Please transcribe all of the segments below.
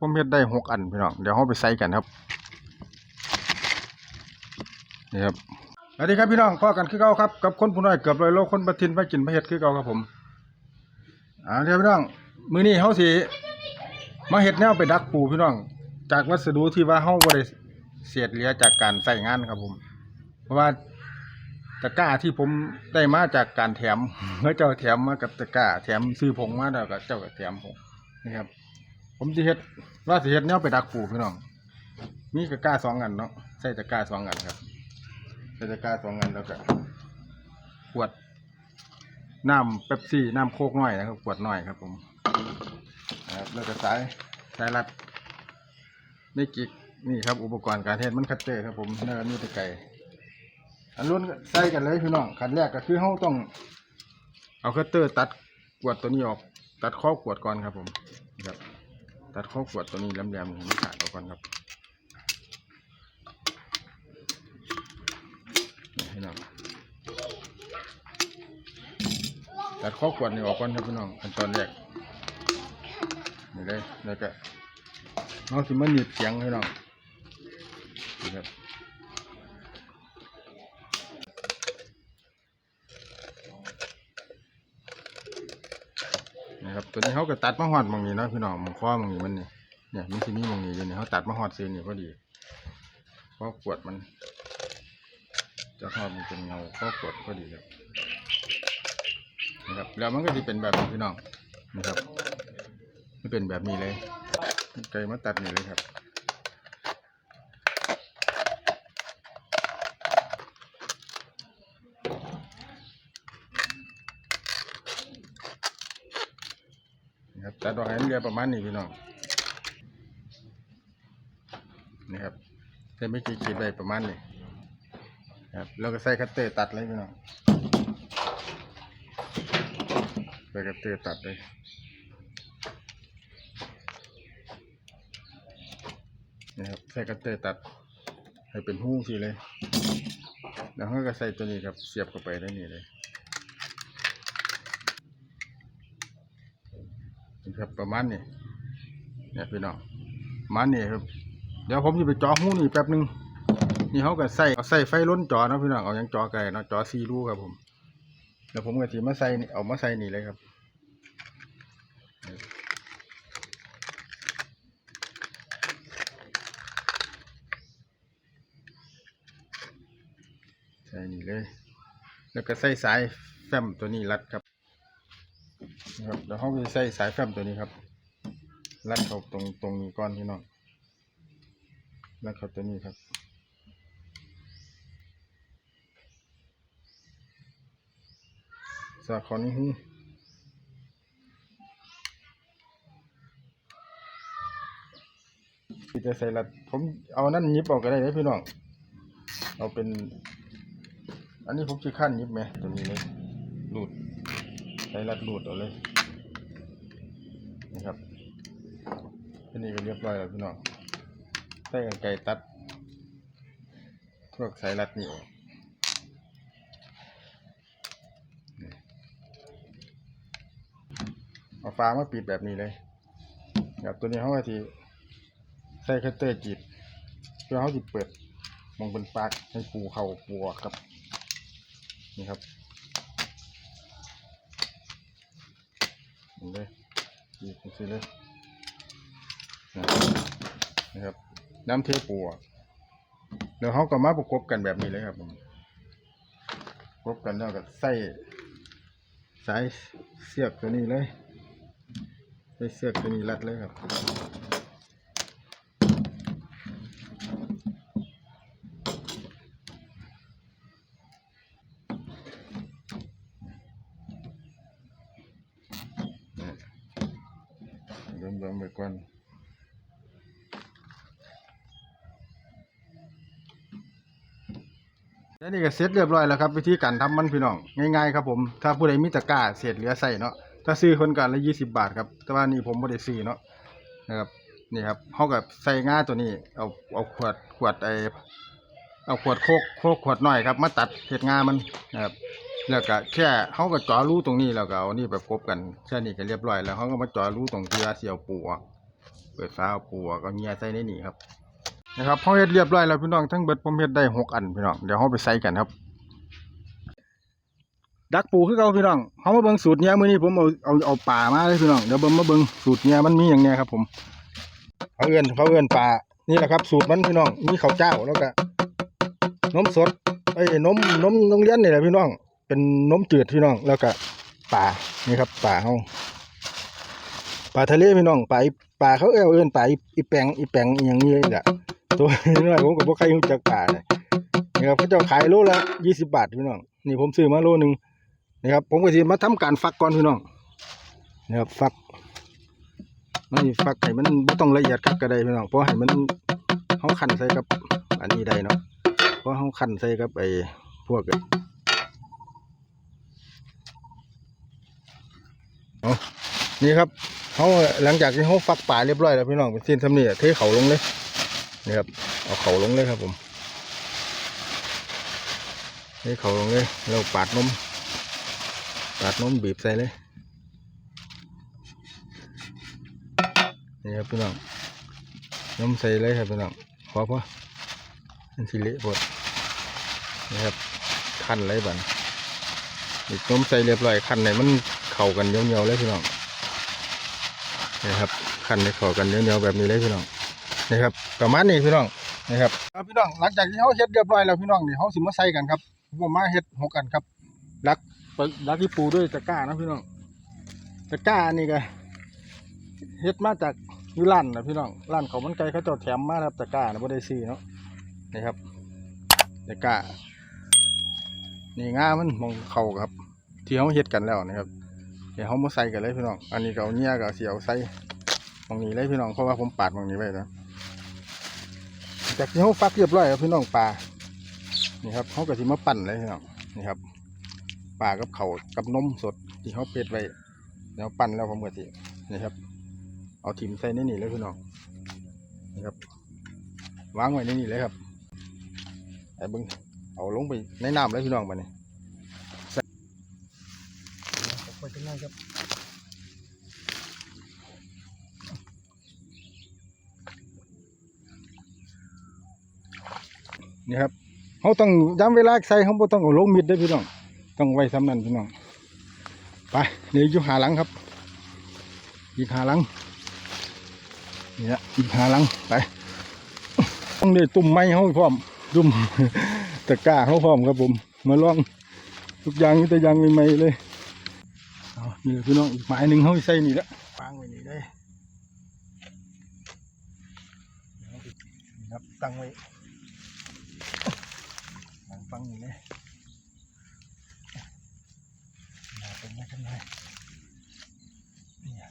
ผมเฮ็ดได้หกอันพี่น้องเดี๋ยวเราไปใส่กันครับนี่ครับสวัสดีครับพี่น้องพ่อกันคือเก่าครับกับคนผู้น้อยเกือบร้อยโลคนประทินไปกินไปเฮ็ดคือเก่าครับผมอ่าเดี๋ยวพี่น้องมื้อนี้เฮาสิมาเฮ็ดแนวไปดักปูพี่น้อง จากวัสดุที่ว่าเฮาบ่ได้เสียดเหลือจากการใส่งานครับผม เพราะว่าตะกร้าที่ผมได้มาจากการแถมเมื่อเจ้าแถมมากับตะกร้าแถมซื้อผงมาแล้วก็เจ้าก็แถมผมนี่ครับ ผมสิเฮ็ดว่าสิเฮ็ดแนวไปดักปูพี่น้องมีตะกร้าสองอันเนาะใส่ตะกร้าสองอันครับใส่ตะกร้าสองอันแล้วก็ขวดน้ำเป๊ปซี่น้ำโคกน้อยนะครับขวดน้อยครับ ผมครับแล้วก็สายสายรัดในกิกนี่ครับ อุปกรณ์การเทศมันคัตเตอร์ครับผมแล้วก็มีตะไคร้อันรุ่นใส่กันเลยพี่น้องขั้นแรกก็คือเราต้อง เอาคัตเตอร์ตัดขวดตัวนี้ออก ตัดข้อขวดก่อนครับผม ตัดข้อขวดตัวนี้แหลมๆให้มันขาดออกก่อนครับให้น้องตัดข้อขวดนี่ออกก่อนครับพี่น้องขั้นตอนแรกนี่เลยแล้วก็น้องสิมันหนีบเสียงให้น้องนี่ครับ นะครับ ตัวนี้เขาก็ตัดมาหอดมองนี้เนาะพี่น้องมองข้อมองนี้มันนี่เนี่ยมันที่นี่มองนี้อยู่นี่เขาตัดมาหอดซื้อนี่พอดีข้อขวดมัน จะหอดมันเป็นเงาข้อขวดพอดีครับนะครับ แล้วมันก็จะเป็นแบบนี้พี่น้องนะครับมันเป็นแบบนี้เลยไกลมาตัดนี่เลยครับ ครับตัดออกให้มันเหลือประมาณนี้พี่น้องนี่ครับใส่ไม่กี่ขีดไปประมาณนี้ครับแล้วก็ใส่คัตเตอร์ตัดเลยพี่น้องใส่คัตเตอร์ตัดเลยนะครับใส่คัตเตอร์ตัด ให้เป็นหู้สิเลย แล้วก็ใส่ตัวนี้ครับเสียบเข้าไปได้นี่เลย ครับประมาณนี้เนี่ยพี่น้องมาณนี้ครับ เดี๋ยวผมจะไปเจอหู้นี่แป๊บหนึงนี่เขาก็ใส่เอาใส่ไฟล้นจอนะพี่น้องเอายังจอไกลเนาะจอซีรูครับผมแล้วผมก็สีมาใส่นี่เอามาใส่นี่เลยครับใส่นี่เลย แล้วก็ใส่สายแฟ้มตัวนี้รัดครับ นะครับแล้วเขาจะใส่สายแฟมตัวนี้ครับรัดเข้าตรงตรงนี้ก่อนพี่น้องรัดเข้าตัวนี้ครับสาขอนี้หูที่จะใส่รัดผมเอานั่นยิบออกก็ได้เลยพี่น้องเอาเป็น อันนี้ผมจะขั้นยิบไหมตัวนี้เลยรูดใช้รัดรูดเอาเลย นะครับอันนี้ก็เรียบร้อยแล้วพี่น้องใส่กันไก่ตัดพวกสายรัดนี่ออกนี่เอาฟ้ามาปิดแบบนี้เลยครับตัวนี้เขาก็ทีใส่คัตเตอร์จีบเพื่อเขาจะเปิดมองเป็นปากให้ปูเข่าปูออกครับ นี่ครับเห็นี่เล ยดีคุณซื้อเลยนะครับ น้ำเทปูออกเดี๋ยวเขาก็มาประกบกันแบบนี้เลยครับผมประกบกันแล้วก็ใส่สายเสียบตัวนี้เลยใส่เสียบตัวนี้รัดเลยครับ เบิ่งเบิ่งไปก่อนแล้วนี่ก็เสร็จเรียบร้อยแล้วครับ วิธีการทำมันพี่น้องง่ายๆครับผมถ้าผู้ใดมีตะกร้าเศษเหลือใส่เนาะถ้าซื้อคนกันละยี่สิบบาทครับแต่ว่านี่ผมไม่ได้ซื้อเนาะนะครับนี่ครับเขากับใส่ง่าตัวนี้เอาเอาขวดขวดไอเอาขวดโคกโคกขวดน้อยครับ มาตัดเห็ดงามันนะครับ แล้วก็แค่เขาก็จาะรูตรงนี้แล้วก็เอานี่แบบกบกันแค่นี้ก็เรียบร้อยแล้วเขาก็มาจาะรูตรงที่ว่าเสียวปูออกเปิดฟ้าปูออกเอาเงียใส่ในนี่ครับนะครับพอเฮ็ดเรียบร้อยแล้วพี่น้องทั้งเบิดผมเฮ็ดได้หกอันพี่น้องเดี๋ยวเราไปใส่กันครับดักปูคือเก่าพี่น้องเฮามาเบิ่งสูตรเนี้ยมื้อนี้ผมเอาเอาเอาป่ามาเลยพี่น้องเดี๋ยวเบิ่งมาเบิ่งสูตรเนี้ยมันมีหยังแหน่ครับ ผมเขาเอื้อนเขาเอื้อนป่านี่แหละครับ สูตรมันพี่น้องมีข้าวเจ้าแล้วก็นมสดเอ้นมนมโรงเรียนนี่แหละพี่น้อง เป็นนมจืดพี่น้องแล้วก็ป่านี่ครับป่าเฮาป่าทะเลพี่น้องป่าป่าเขาเอื้อเอื้อนป่าอีแปงอีแปงอย่างนี้แหละตัวน้อยผมก็บ่ใครรู้จักป่าเลยนี่ครับเขาจ้าขายโลละยี่สิบบาทพี่น้องนี่ผมซื้อมาโลหนึ่งนี่ครับ ผมก็สิมาทำการฟักก่อนพี่น้องนี่ครับฟักมันฟักให้มันบ่ต้องละเอียดครับก็ได้พี่น้องเพราะให้มันเฮาคั่นใส่กับ อันนี้ได้เนาะเพราะเฮาคั่นใส่กับไอ้พวก เอานี่ครับเฮาหลังจากที่เฮาฟักป่าเรียบร้อยแล้วพี่น้องเป็นสิ้นทำนี่เทเขาลงเลยนี่ครับเอาเขาลงเลยครับผมเทเขาลงเลยแล้วปาดนมตัดนมบีบใส่เลยนี่ครับพี่น้องนมใส่เลยครับพี่น้องพอพอมันสิเละหมดนี่ครับคั้นเลยบันบีบนมใส่เรียบร้อยคั้นไหนมัน เข้ากันเหนียวๆเลยพี่น้องนี่ครับคันให้เข้ากันเหนียวๆแบบนี้เลยพี่น้องนี่ครับประมาณนี้พี่น้องนี่ครับครับพี่น้องหลังจากที่เขาเฮ็ดเรียบร้อยแล้วพี่น้องนี่เขาสิมาใส่กันครับผมมาเฮ็ดหกกันครับรักปลักที่ปูด้วยตะกร้านะพี่น้องตะกร้านี่ก็เฮ็ดมาจากยูร้านนะพี่น้องร้านเขามันไก่เขาจ้าแถมมาครับตะกร้านะบ่ได้ซื้อเนาะนี่ครับตะกร้านี่ง่ามันมองเข่าครับ ที่เขาเฮ็ดกันแล้วนะครับ ดี๋ยวเขามาใส่กันเลยพี่น้อง อันนี้ก็เอาเนี้ยก็เอาเสียวใส่ตรงนี้เลยพี่น้อง เพราะว่าผมปาดตรงนี้ไว้แล้วจากที่เขาฟักเรียบร้อยแล้วพี่น้องปลา นี่ครับเขาก็สิมาปั่นเลยพี่น้อง นี่ครับปลากับเขากับนมสดที่เขาเป็ดไว้แล้วปั่นแล้วผมก็สินี่ครับ เอาทิมใส่ในนี่เลยพี่น้อง นี่ครับ วางไว้ในนี่เลยครับไอ้บิ้งเอาลงไปในน้ำเลยพี่น้องมาเนี่ยใส่ ไปกันได้ครับนี่ครับเขาต้องย้ำเวลาใส่เขาบ่ต้องเอาลงมิดเด้พี่น้องต้องไว้ซ้ำนั่นพี่น้องไปเดี๋ยวอยู่หาหลังครับ อีกหาหลังนี่ละอีกหาหลังไปต้องได้ตุ่มไม้เขาพร้อมตุ่มตะกร้าเขาพร้อมครับผม มาลองทุกอย่างนี่แต่ยังใหม่ๆเลย นี่พี่น้องอีกไม้หนึ่งเขาใส่นี่ละวางไว้นี่ได้นี่ครับตั้งไว้วางฟังนี่เลยมาเป็นไม่กันเลยเนี่ย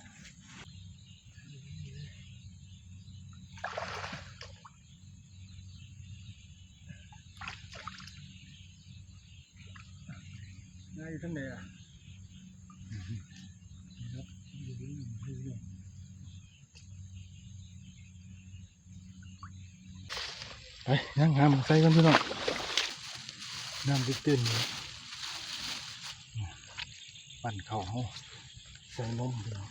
นายอยู่ทั้งไหนอ่ ไปนั่งหามใส่กันพี่น้องน้ำตื้นๆปั่นเข่าใส่นมพี่น้อง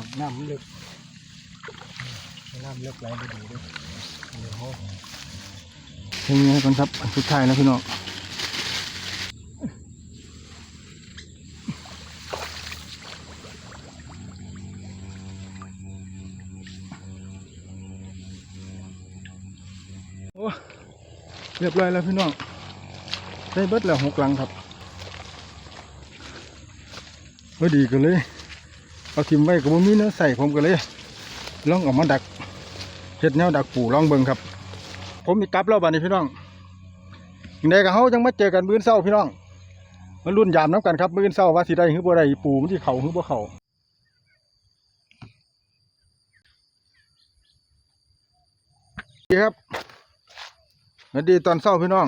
น้องน้ำมันลึกน้ำลึกไหลไปดูด้วยเดี๋ยวเขาเฮ้ยกันครับอันสุดท้ายแล้วพี่น้องโอ้เรียบร้อยแล้วพี่น้องได้เบิดแล้วหกลังครับพอดีกันเลย เอาทิมไว้กับมีเนื้อใส่ผมก็เลยลองออกมาดักเห็ดแนวดักปูลองเบิ่งครับ ผมมีกลับแล้วบัดนี้พี่น้องยังไงกับเขาจังมาเจอกันมื้อเศร้าพี่น้องมันรุ่นยามน้ำกันครับมื้อเศร้าว่าสิได้หรือบ่ได้ปูมันที่เขาหรือบ่เขาดีครับสวัสดีตอนเช้าพี่น้อง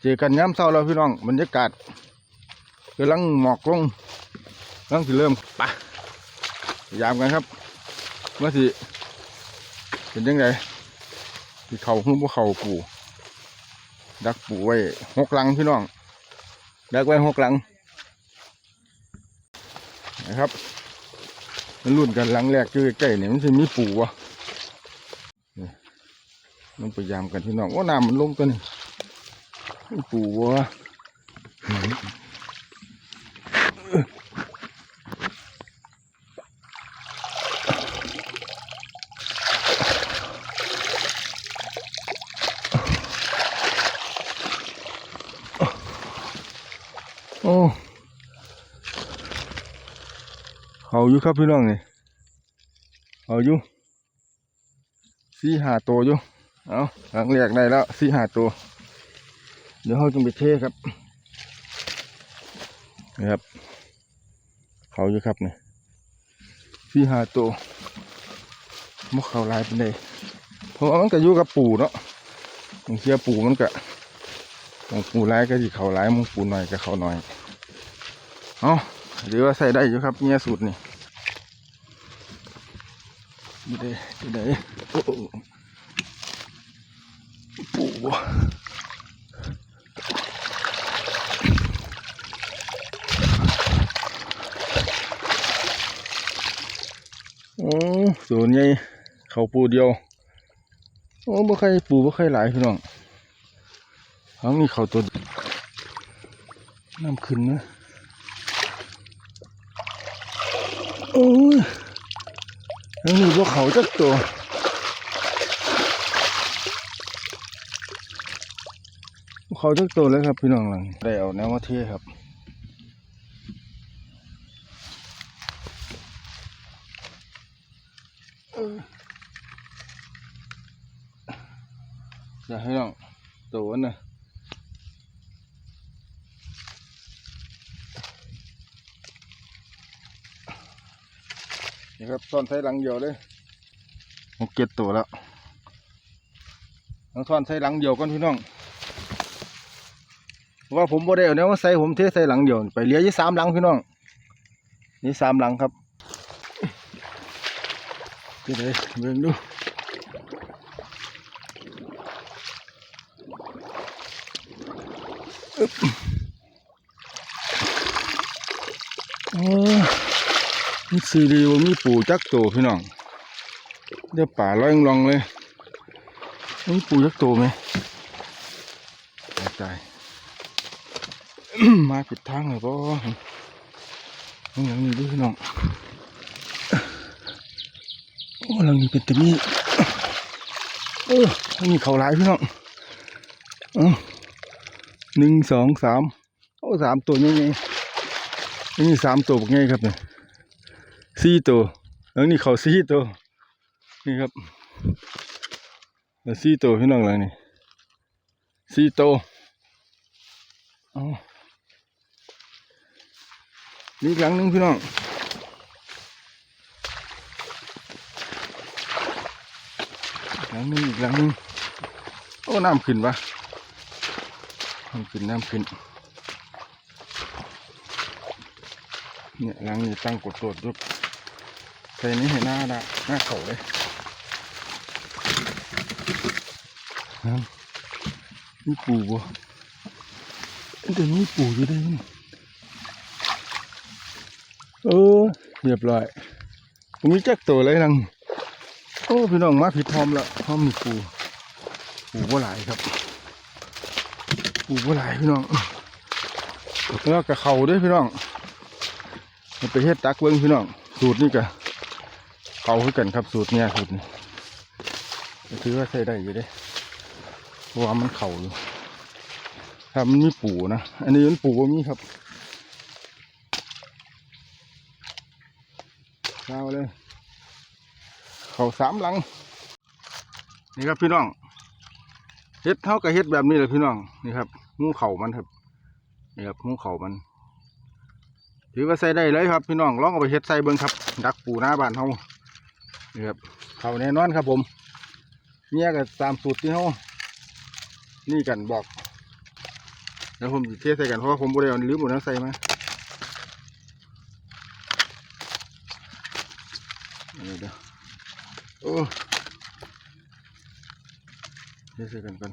เจอกันย้ำเช้าแล้วพี่น้องบรรยากาศกำลังหมอกลง กำลังสิเริ่มไปยามกันครับว่าสิเป็นยังไงที่เขาหุ้มพวเขาปูดักปูไว้หกหลังพี่น้อง ดักไว้หกหลังนะครับมันรุ่นกันหลังแรกอยู่ใกล้ๆเนี่ยมันจะมีปูวะมันพยายามกันพี่น้องว่าน้ำมันลงตัวนี้ปูวัว อยู่ครับพี่น้องนี่เขาอยู่สี่หาตัวอยู่เอาหลังแรกได้แล้วสี่หาตัว เดี๋ยวเขาจะไปเทครับนี่ครับ เขาอยู่ครับนี่สี่หาตัวมุกเขาลายเป็นไดเพราะว่ามันก็อยู่กับปูเนาะบางเทีปูมันก็บางปูลายก็สิเขาลายบางปูหน่อยก็เขาหน่อยเอาหรือว่าใส่ได้อยู่ครับเนี่ยสูตรนี่ ดีเด้ดีเด้โอ้โหปูโอ้ส่วนใหญ่เขาปูเดียว โอ้บ่ใครปูบ่ใครหลายพี่น้องทั้งนี้เขาตัวน้ำขึ้นนะ โอ้ย ทั้งมีพวกเขาจักตัวเขาจักตัวเลยครับพี่น้องหลังได้เอาแนวมาเทครับจะให้น้องตัวนั้นนะ นี่ครับซ่อนใส่หลังเดียวเลยหกเจ็ดตัวแล้วต้องซ่อนใส่หลังเดียวก่อนพี่น้องว่าผมบ่ได้เอาแนวมาใส่ผมเทใส่หลังเดียวไปเหลือยี่สามหลังพี่น้องนี่สามหลังครับจะได้เบิ่งดูอึ๊บโอ้ มีสีดีว่ามีปูจักโตพี่น้องเดี๋ยวป่าลอยลองเลยมีปูจักโตไหมตายมาผิดทางเลยป่ะอย่างนี้ด้วยพี่น้องโอ้หลังนี้เป็นตัวนี้เออหลังนี้เขาหลายพี่น้องหนึ่งสองสามโอ้สามตัวยังไงนี่สามตัวเป็นไงครับเนี่ย สี่ตัวหลังนี้เขาสี่ตัวนี่ครับแล้วสี่ตัวพี่น้องหลังนี้สี่ตัวเอานี่อีกหลังหนึงพี่น้องหลังหนึงอีกหลังหนึงโอ้น้ำขึ้นปะน้ำขึ้นน้ำขึ้นเนี่ยหลังนี้ตั้งกดโดดยุบ ใส่นี้เห็นหน้าดะหน้าเขาเลยน้ำนี่ปูบ่เดี๋ยวนี้ปูอยู่ได้ไหมเออเรียบร้อยผมมีจักตัวเลยนังโอ้พี่น้องมาผิดพร้อมล้วพร้อมมีปูปูบ่หลายครับ ปูบ่หลายพี่น้องแล้วกับเขาด้วยพี่น้องมันไปเฮ็ดตักเบิ้งพี่น้องสูตรนี่กับ เขาคือกันครับสูตรเนี่ยสูตรนี้ถือว่าใช้ได้อยู่เด้เพราะว่ามันเข่าอยู่ถ้ามันมีปูนะ อันนี้มันปูบ่มีครับเาเลย เขาสามหลัง นี่ครับพี่น้อง เฮ็ดเท่ากับเฮ็ดแบบนี้เลยพี่น้อง นี่ครับงูเข่ามันครับ นี่ครับงูเข่ามัน ถือว่าใส่ได้เลยครับพี่น้อง ลองเอาไปเฮ็ดใส่เบิ้งครับ ดักปูหน้าบ้านเฮา นะครับเขาแน่นอนครับผมเนี่ยก็ตามสูตรที่เขานี่กันบอก แล้วผมเทใส่กันเพราะว่าผมบริเวณลืมหมดแล้วใส่มาเดี๋ยวเดี๋ยวโอ้เทใส่กันก่อน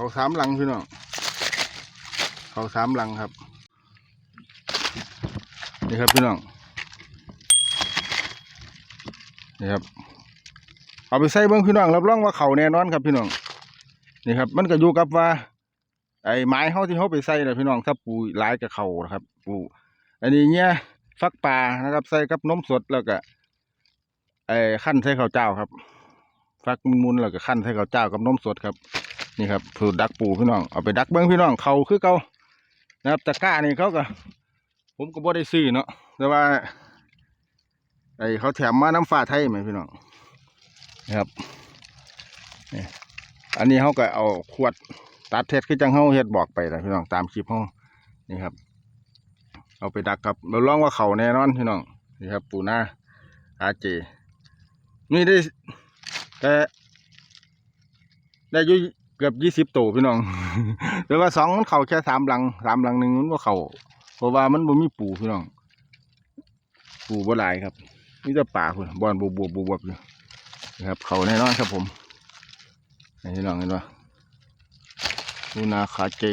เขาสามหลังพี่น้องเขาสามหลังครับ นี่ครับพี่น้องนี่ครับ เอาไปใส่เบิ้งพี่น้องรับรองว่าเขาแน่นอนครับพี่น้องนี่ครับ มันก็อยู่กับว่า ไอ้ไม้เฮาที่เฮาไปใส่นะพี่น้องถ้าปูหลายกับเขานะครับ ปูอันนี้เนี่ยฟักปลานะครับ ใส่กับนมสดแล้วก็ไอ้ขั้นใส่ข้าวเจ้าครับ ฟักมุนแล้วก็ขั้นใส่ข้าวเจ้ากับนมสดครับ นี่ครับสูตรดักปูพี่น้องเอาไปดักเบิ้งพี่น้องเขาคือเกานะครับตะก้านี่เขาก็ ผมก็บ่ได้ซื้อเนาะแต่ว่าไอเขาแถมมาน้ำฟ้าไทยไหมพี่น้องนะครับนี่อันนี้เขาก็เอาขวดตัดเทศคือจังเขาเฮ็ดบอกไปนะพี่น้องตามคลิปเขานี่ครับ เอาไปดักครับเราลองว่าเขาแน่นอนพี่น้องนี่ครับ ปูนาอาเจนี่ได้แต่ได้ยู่ เกือบยี่สิบตัวพี่น้อง แต่ว่าสองมันเข่าแค่สามหลังสามหลังหนึ่งมันว่าเข่าเพราะว่ามันบ่มีปูพี่น้อง ปูบ่หลายครับมีแต่ป่าคุณบอนบวบบวบบวบอยู่นะครับ เขาแน่นอนครับผมนี่พี่น้องเห็นปะนูนาคาเจ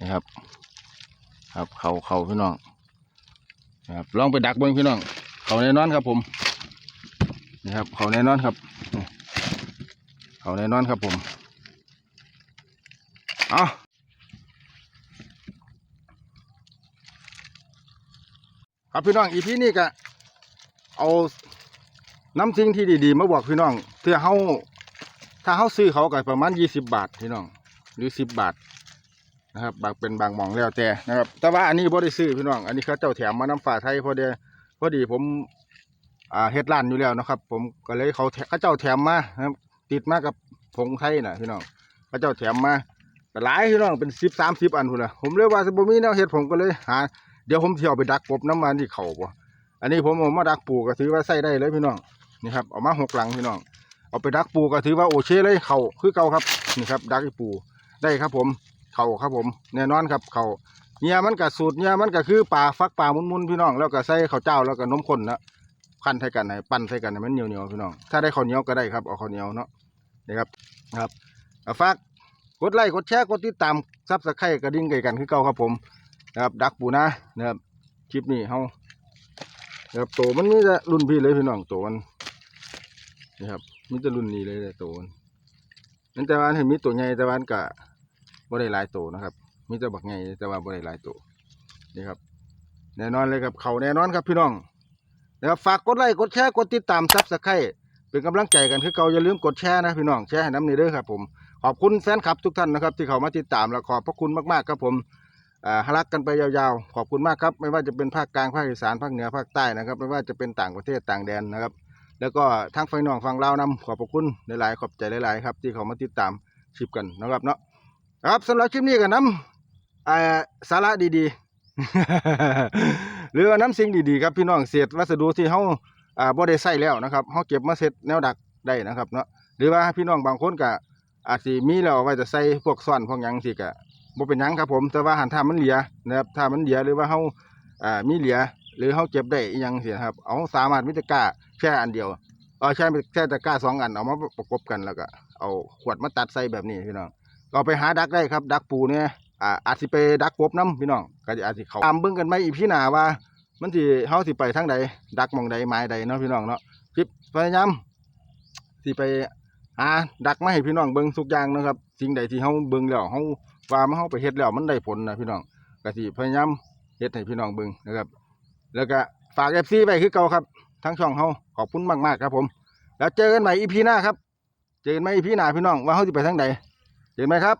นะครับ ครับเขาเขาพี่น้องนะครับลองไปดักเบิ้งพี่น้อง เขาแน่นอนครับผมนะครับ เขาแน่นอนครับ เขาแน่นอนครับผม เอาครับพี่น้องอีพีนี้ก็เอาน้ำสิ่งที่ดีๆ มาบอกพี่น้องเพื่อเฮาถ้าเฮาซื้อเขาก็ประมาณยี่สิบบาทพี่น้อง หรือสิบบาทนะครับบางเป็นบางมองแล้วแต่นะครับ แต่ว่าอันนี้บ่ได้ซื้อพี่น้อง อันนี้เขาเจ้าแถมมาน้ำฝาไทยพอดีพอดีผมอ่าเฮ็ดร้านอยู่แล้วนะครับ ผมก็เลยเขาเขาเจ้าแถมมานะครับติดมากับผงไทยนะพี่น้องเขาเจ้าแถมมา หลายพี่น้องเป็นสิบสามสิบอันพุ่นละผมเลยว่าสบ่มีแนวเฮ็ดผมก็เลยหาเดี๋ยวผมเที่ยวไปดักกบน้ำมันที่เขาบ่อันนี้ผมเอามาดักปูก็ถือว่าใส่ได้เลยพี่น้องนี่ครับเอามาหกหลังพี่น้องเอาไปดักปูก็ถือว่าโอเคเลยเขาคือเก่าครับนี่ครับ ดักปูได้ครับผมเขาครับผมแน่นอนครับเขาเนี่ยมันกับสูตรเนี่ยมันก็คือปลาฟักปลามุนๆพี่น้อง แล้วก็ใส่ข้าวเจ้าแล้วก็นมข้นนะขั้นใส่กันให้ปั้นใส่กันให้มันเหนียวเหนียวๆพี่น้องถ้าได้ข้าวเหนียวก็ได้ครับเอาข้าวเหนียวเนาะนี่ครับครับเอาฝาก กดไลค์กดแชร์กดติดตามซับสไครต์กระดิ่งไก่กันคือเก่าครับผมนะครับดักปูนานะครับคลิปนี้เฮานะครับโตมันมีแต่รุ่นพี่เลยพี่น้องโตมันนี่ครับมีแต่รุ่นนี้เลยแต่โตมันนั่นแต่ว่าเห็นมีตัวใหญ่แต่ว่าอันกะบ่ได้หลายโตนะครับ มีแต่บักใหญ่แต่ว่าบ่ได้หลายโตนี่ครับแน่นอนเลยครับเขาแน่นอนครับพี่น้องนะครับฝากกดไลค์กดแชร์กดติดตามซับสไครต์เป็นกำลังใจกันคือเก่าอย่าลืมกดแชร์นะพี่น้องแชร์ให้น้ำนี่เด้อครับผม ขอบคุณแฟนคลับทุกท่านนะครับ ที่เขามาติดตามและขอบพระคุณมากๆครับผมอ่ารักกันไปยาวๆ ขอบคุณมากครับ ไม่ว่าจะเป็นภาคกลางภาคอีสานภาคเหนือภาคใต้นะครับ ไม่ว่าจะเป็นต่างประเทศต่างแดนนะครับ แล้วก็ทางไฟนองฟังลาวนำขอบพระคุณหลายๆขอบใจหลายๆครับ ที่เขามาติดตามคลิปกันนะครับเนาะครับสำหรับคลิปนี้กันน้ำสาระดีๆ หรือว่าน้ำสิ่งดีๆครับพี่น้องเศษวัสดุที่เขาอ่าบ่ได้ใส่แล้วนะครับเขาเก็บมาเสร็จแนวดักได้นะครับเนาะหรือว่าพี่น้องบางคนก็ อาจสิมีแล้วเอาไว้จะใส่พวกซ่อนพวกหยังสิก็บ่เป็นหยังครับผม แต่ว่าหันถ้ามันเหลือนะครับถ้ามันเหลือหรือว่าเฮาอ่ามีเหลือ หรือเฮาเก็บได้อิหยังสิครับ เอาสามารถมีตะกร้าแค่อันเดียวเออใช่แค่ตะกร้าสองอันเอามาประกบกันแล้วก็เอาขวดมาตัดใส่แบบนี้พี่น้องก็เอาไปหาดักได้ครับ ดักปูเนี่ยอ่าอาจสิไปดักกบน้ำพี่น้องก็อาจสิเขาตามเบิ่งกันไหมอีพี่หนาว่า มันสิเฮาสิไปทางใดดักหมองใดไม้ใดเนาะพี่น้องเนาะคลิปพยายามสิไป หาดักมาให้พี่น้องเบิ้งทุกอย่างนะครับ สิ่งใดที่เขาเบิ้งแล้วเขาว่ามาเขาไปเฮ็ดแล้วมันได้ผลนะพี่น้องก็สิพยายามเฮ็ดให้พี่น้องเบิ้งนะครับ แล้วก็ฝากเอฟซีไปคือเก่าครับ ทั้งช่องเขาขอบคุณมากมากครับผม แล้วเจอกันใหม่อีพีหน้าครับ เจอกันใหม่ EP หน้าพี่น้องว่าเขาจะไปทางไหนเจอกันไหมครับ